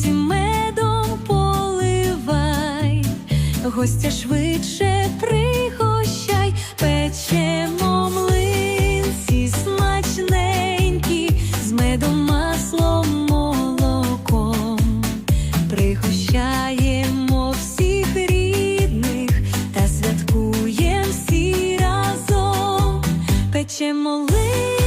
квітці медом поливай, гостя швидше пригощай, печемо млинці смачненькі, з медом маслом молоком, пригощаємо всіх рідних та святкуємо всі разом, печемо млинці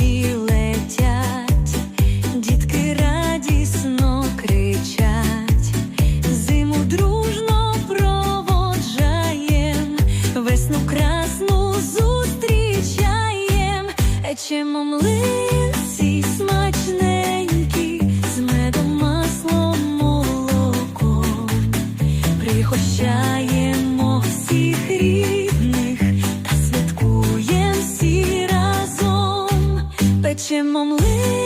гірки летять, дітки радісно кричать, зиму дружно проводжаєм, весну красну зустрічаєм, Ечемо млинці смачненькі, з медом, маслом, молоком. Пригощаємо всіх рідних Печемо млинці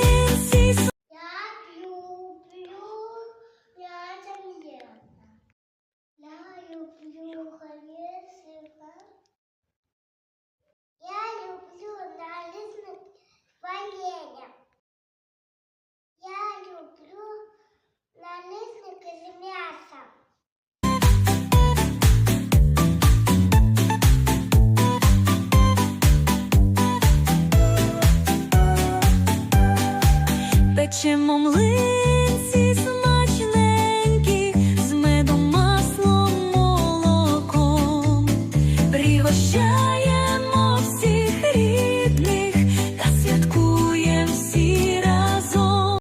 Печемо млинці